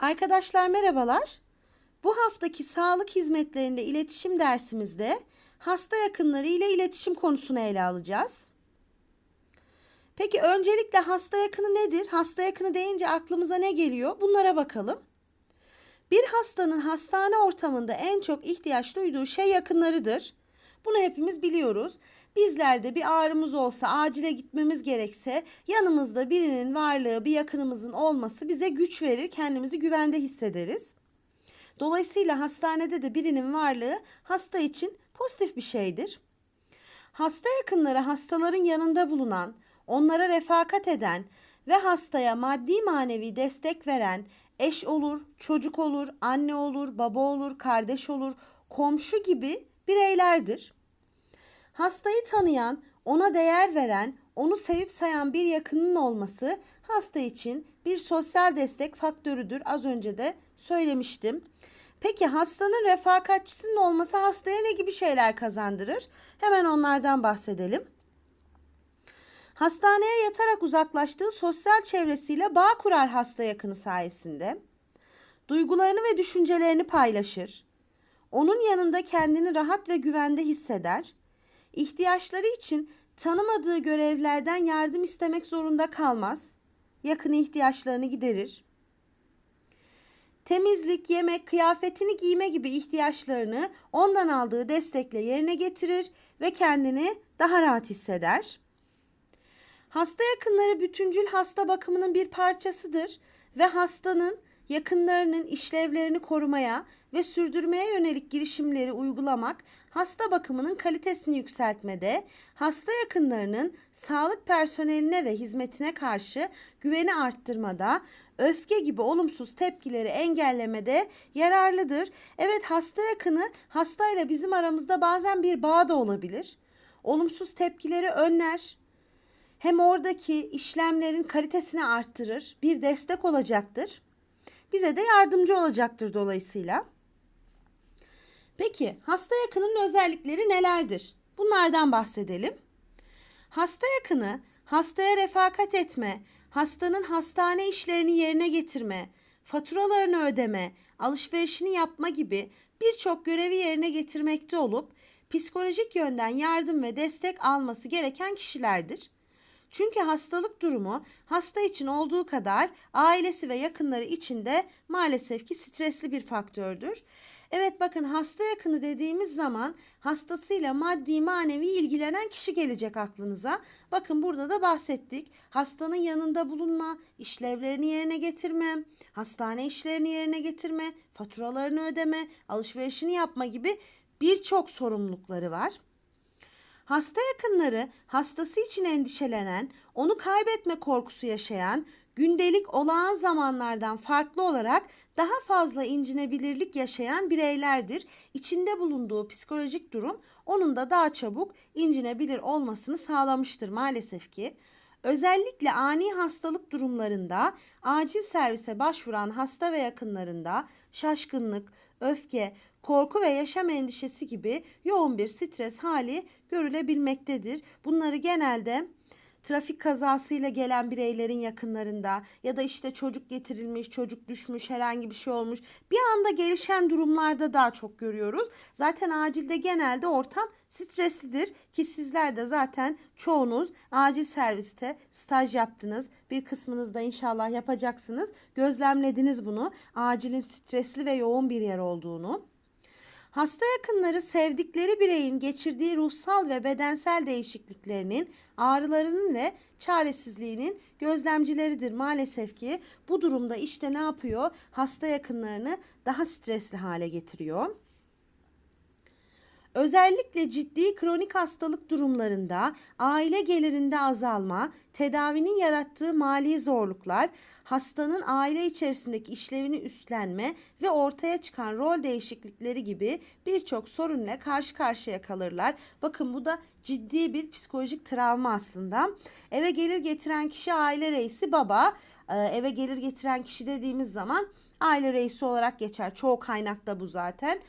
Arkadaşlar merhabalar. Bu haftaki sağlık hizmetlerinde iletişim dersimizde hasta yakınları ile iletişim konusunu ele alacağız. Peki öncelikle hasta yakını nedir? Hasta yakını deyince aklımıza ne geliyor? Bunlara bakalım. Bir hastanın hastane ortamında en çok ihtiyaç duyduğu şey yakınlarıdır. Bunu hepimiz biliyoruz. Bizler de bir ağrımız olsa, acile gitmemiz gerekse yanımızda birinin varlığı, bir yakınımızın olması bize güç verir, kendimizi güvende hissederiz. Dolayısıyla hastanede de birinin varlığı hasta için pozitif bir şeydir. Hasta yakınları hastaların yanında bulunan, onlara refakat eden ve hastaya maddi manevi destek veren eş olur, çocuk olur, anne olur, baba olur, kardeş olur, komşu gibi bireylerdir. Hastayı tanıyan, ona değer veren, onu sevip sayan bir yakının olması hasta için bir sosyal destek faktörüdür. Az önce de söylemiştim. Peki hastanın refakatçisinin olması hastaya ne gibi şeyler kazandırır? Hemen onlardan bahsedelim. Hastaneye yatarak uzaklaştığı sosyal çevresiyle bağ kurar hasta yakını sayesinde. Duygularını ve düşüncelerini paylaşır. Onun yanında kendini rahat ve güvende hisseder. İhtiyaçları için tanımadığı görevlerden yardım istemek zorunda kalmaz. Yakını ihtiyaçlarını giderir. Temizlik, yemek, kıyafetini giyme gibi ihtiyaçlarını ondan aldığı destekle yerine getirir ve kendini daha rahat hisseder. Hasta yakınları bütüncül hasta bakımının bir parçasıdır ve hastanın yakınlarının işlevlerini korumaya ve sürdürmeye yönelik girişimleri uygulamak hasta bakımının kalitesini yükseltmede, hasta yakınlarının sağlık personeline ve hizmetine karşı güveni arttırmada, öfke gibi olumsuz tepkileri engellemede yararlıdır. Evet hasta yakını hastayla bizim aramızda bazen bir bağ da olabilir. Olumsuz tepkileri önler, hem oradaki işlemlerin kalitesini arttırır, bir destek olacaktır. Bize de yardımcı olacaktır dolayısıyla. Peki hasta yakının özellikleri nelerdir? Bunlardan bahsedelim. Hasta yakını hastaya refakat etme, hastanın hastane işlerini yerine getirme, faturalarını ödeme, alışverişini yapma gibi birçok görevi yerine getirmekte olup psikolojik yönden yardım ve destek alması gereken kişilerdir. Çünkü hastalık durumu hasta için olduğu kadar ailesi ve yakınları için de maalesef ki stresli bir faktördür. Evet bakın hasta yakını dediğimiz zaman hastasıyla maddi manevi ilgilenen kişi gelecek aklınıza. Bakın burada da bahsettik. Hastanın yanında bulunma, işlevlerini yerine getirme, hastane işlerini yerine getirme, faturalarını ödeme, alışverişini yapma gibi birçok sorumlulukları var. Hasta yakınları hastası için endişelenen, onu kaybetme korkusu yaşayan, gündelik olağan zamanlardan farklı olarak daha fazla incinebilirlik yaşayan bireylerdir. İçinde bulunduğu psikolojik durum onun da daha çabuk incinebilir olmasını sağlamıştır maalesef ki. Özellikle ani hastalık durumlarında acil servise başvuran hasta ve yakınlarında şaşkınlık, öfke, korku ve yaşam endişesi gibi yoğun bir stres hali görülebilmektedir. Bunları genelde trafik kazasıyla gelen bireylerin yakınlarında ya da işte çocuk getirilmiş, çocuk düşmüş, herhangi bir şey olmuş. Bir anda gelişen durumlarda daha çok görüyoruz. Zaten acilde genelde ortam streslidir ki sizler de zaten çoğunuz acil serviste staj yaptınız. Bir kısmınız da inşallah yapacaksınız. Gözlemlediniz bunu. Acilin stresli ve yoğun bir yer olduğunu. Hasta yakınları sevdikleri bireyin geçirdiği ruhsal ve bedensel değişikliklerinin, ağrılarının ve çaresizliğinin gözlemcileridir maalesef ki. Bu durumda işte ne yapıyor? Hasta yakınlarını daha stresli hale getiriyor. Özellikle ciddi kronik hastalık durumlarında aile gelirinde azalma, tedavinin yarattığı mali zorluklar, hastanın aile içerisindeki işlevini üstlenme ve ortaya çıkan rol değişiklikleri gibi birçok sorunla karşı karşıya kalırlar. Bakın bu da ciddi bir psikolojik travma aslında. Eve gelir getiren kişi aile reisi baba, ee, eve gelir getiren kişi dediğimiz zaman aile reisi olarak geçer. Çoğu kaynakta bu zaten.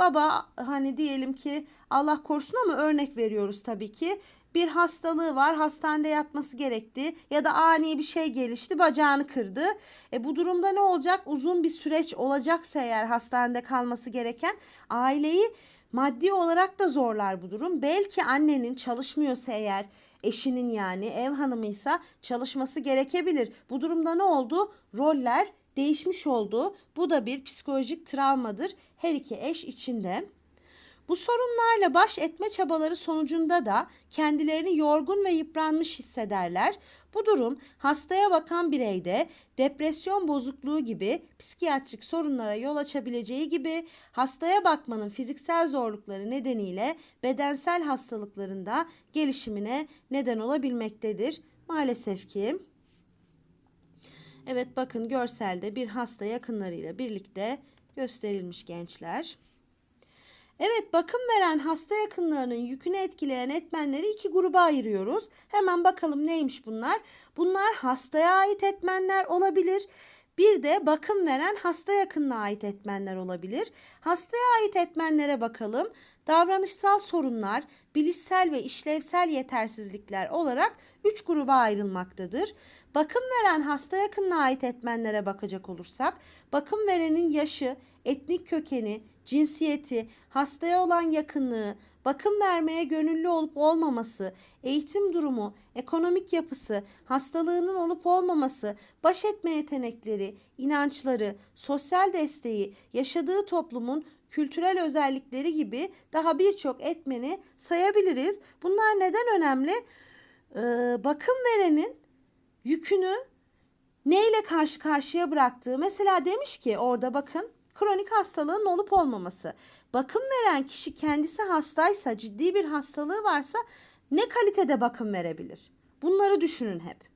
Baba hani diyelim ki Allah korusun ama örnek veriyoruz tabii ki. bir hastalığı var, hastanede yatması gerekti ya da ani bir şey gelişti, bacağını kırdı. E bu durumda ne olacak? Uzun bir süreç olacaksa eğer hastanede kalması gereken aileyi maddi olarak da zorlar bu durum. Belki annenin çalışmıyorsa eğer eşinin yani ev hanımıysa çalışması gerekebilir. Bu durumda ne oldu? Roller değişmiş oldu. Bu da bir psikolojik travmadır her iki eş içinde. Bu sorunlarla baş etme çabaları sonucunda da kendilerini yorgun ve yıpranmış hissederler. Bu durum hastaya bakan bireyde depresyon bozukluğu gibi psikiyatrik sorunlara yol açabileceği gibi hastaya bakmanın fiziksel zorlukları nedeniyle bedensel hastalıklarında gelişimine neden olabilmektedir. Maalesef ki Evet bakın görselde bir hasta yakınlarıyla birlikte gösterilmiş gençler. Evet bakım veren hasta yakınlarının yükünü etkileyen etmenleri iki gruba ayırıyoruz. Hemen bakalım neymiş bunlar? Bunlar hastaya ait etmenler olabilir. Bir de bakım veren hasta yakınına ait etmenler olabilir. Hastaya ait etmenlere bakalım. Davranışsal sorunlar, bilişsel ve işlevsel yetersizlikler olarak üç gruba ayrılmaktadır. Bakım veren hasta yakınına ait etmenlere bakacak olursak, bakım verenin yaşı, etnik kökeni, cinsiyeti, hastaya olan yakınlığı, bakım vermeye gönüllü olup olmaması, eğitim durumu, ekonomik yapısı, hastalığının olup olmaması, baş etme yetenekleri, inançları, sosyal desteği, yaşadığı toplumun kültürel özellikleri gibi daha birçok etmeni sayabiliriz. Bunlar neden önemli? Ee, bakım verenin yükünü neyle karşı karşıya bıraktığı mesela demiş ki orada bakın kronik hastalığın olup olmaması. Bakım veren kişi kendisi hastaysa, ciddi bir hastalığı varsa ne kalitede bakım verebilir? Bunları düşünün hep.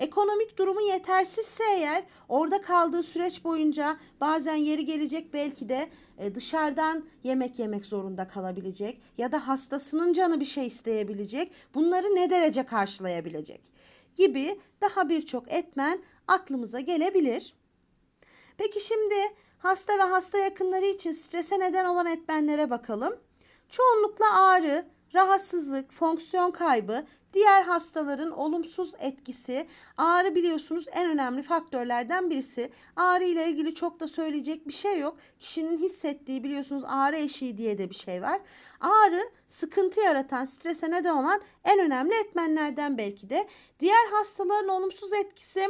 Ekonomik durumu yetersizse eğer orada kaldığı süreç boyunca bazen yeri gelecek belki de e, dışarıdan yemek yemek zorunda kalabilecek ya da hastasının canı bir şey isteyebilecek. Bunları ne derece karşılayabilecek gibi daha birçok etmen aklımıza gelebilir. Peki şimdi hasta ve hasta yakınları için strese neden olan etmenlere bakalım. Çoğunlukla ağrı, rahatsızlık, fonksiyon kaybı, diğer hastaların olumsuz etkisi. Ağrı biliyorsunuz en önemli faktörlerden birisi. Ağrı ile ilgili çok da söyleyecek bir şey yok. Kişinin hissettiği biliyorsunuz ağrı eşiği diye de bir şey var. Ağrı sıkıntı yaratan, strese neden olan en önemli etmenlerden belki de. Diğer hastaların olumsuz etkisi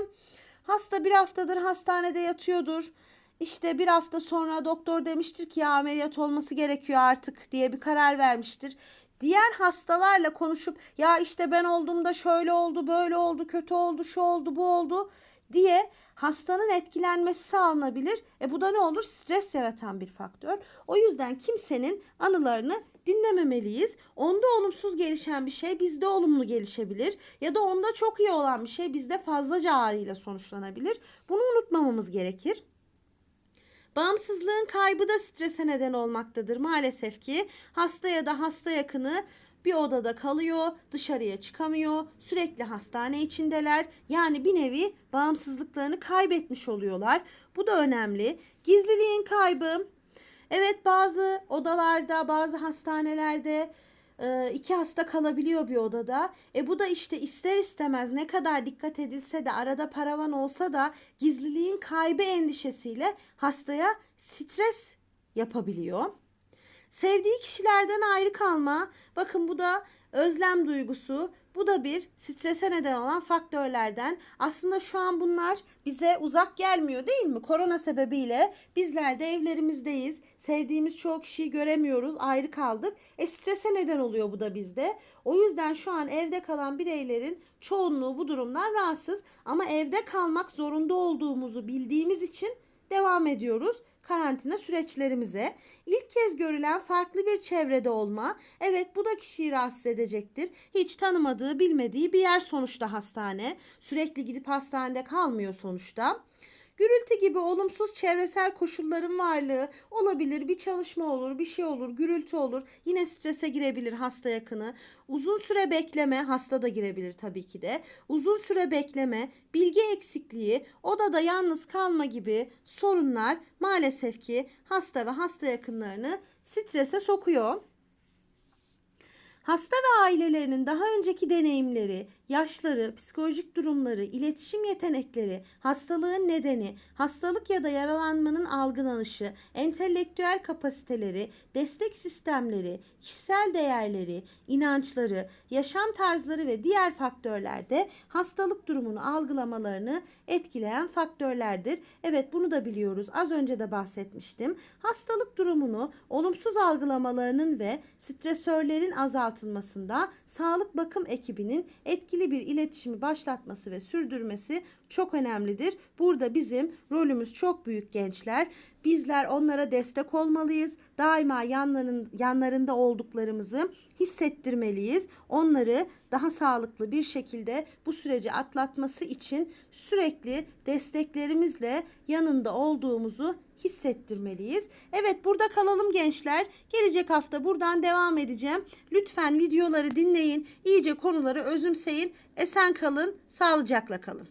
hasta bir haftadır hastanede yatıyordur. İşte bir hafta sonra doktor demiştir ki ya ameliyat olması gerekiyor artık diye bir karar vermiştir diğer hastalarla konuşup ya işte ben olduğumda şöyle oldu, böyle oldu, kötü oldu, şu oldu, bu oldu diye hastanın etkilenmesi sağlanabilir. E bu da ne olur? Stres yaratan bir faktör. O yüzden kimsenin anılarını dinlememeliyiz. Onda olumsuz gelişen bir şey bizde olumlu gelişebilir ya da onda çok iyi olan bir şey bizde fazlaca ağrıyla sonuçlanabilir. Bunu unutmamamız gerekir. Bağımsızlığın kaybı da strese neden olmaktadır maalesef ki. Hasta ya da hasta yakını bir odada kalıyor, dışarıya çıkamıyor, sürekli hastane içindeler. Yani bir nevi bağımsızlıklarını kaybetmiş oluyorlar. Bu da önemli. Gizliliğin kaybı. Evet bazı odalarda, bazı hastanelerde iki hasta kalabiliyor bir odada. E bu da işte ister istemez ne kadar dikkat edilse de arada paravan olsa da gizliliğin kaybı endişesiyle hastaya stres yapabiliyor. Sevdiği kişilerden ayrı kalma. Bakın bu da özlem duygusu. Bu da bir strese neden olan faktörlerden. Aslında şu an bunlar bize uzak gelmiyor değil mi? Korona sebebiyle bizler de evlerimizdeyiz. Sevdiğimiz çoğu kişiyi göremiyoruz. Ayrı kaldık. E strese neden oluyor bu da bizde. O yüzden şu an evde kalan bireylerin çoğunluğu bu durumdan rahatsız. Ama evde kalmak zorunda olduğumuzu bildiğimiz için devam ediyoruz karantina süreçlerimize. İlk kez görülen farklı bir çevrede olma, evet bu da kişiyi rahatsız edecektir. Hiç tanımadığı, bilmediği bir yer sonuçta hastane. Sürekli gidip hastanede kalmıyor sonuçta. Gürültü gibi olumsuz çevresel koşulların varlığı olabilir. Bir çalışma olur, bir şey olur, gürültü olur. Yine strese girebilir hasta yakını. Uzun süre bekleme, hasta da girebilir tabii ki de. Uzun süre bekleme, bilgi eksikliği, odada yalnız kalma gibi sorunlar maalesef ki hasta ve hasta yakınlarını strese sokuyor. Hasta ve ailelerinin daha önceki deneyimleri, yaşları, psikolojik durumları, iletişim yetenekleri, hastalığın nedeni, hastalık ya da yaralanmanın algılanışı, entelektüel kapasiteleri, destek sistemleri, kişisel değerleri, inançları, yaşam tarzları ve diğer faktörler de hastalık durumunu algılamalarını etkileyen faktörlerdir. Evet bunu da biliyoruz. Az önce de bahsetmiştim. Hastalık durumunu olumsuz algılamalarının ve stresörlerin azaltılmasında sağlık bakım ekibinin etkili bir iletişimi başlatması ve sürdürmesi çok önemlidir. Burada bizim rolümüz çok büyük gençler. Bizler onlara destek olmalıyız. Daima yanların, yanlarında olduklarımızı hissettirmeliyiz. Onları daha sağlıklı bir şekilde bu süreci atlatması için sürekli desteklerimizle yanında olduğumuzu hissettirmeliyiz. Evet burada kalalım gençler. Gelecek hafta buradan devam edeceğim. Lütfen videoları dinleyin. iyice konuları özümseyin. Esen kalın, sağlıcakla kalın.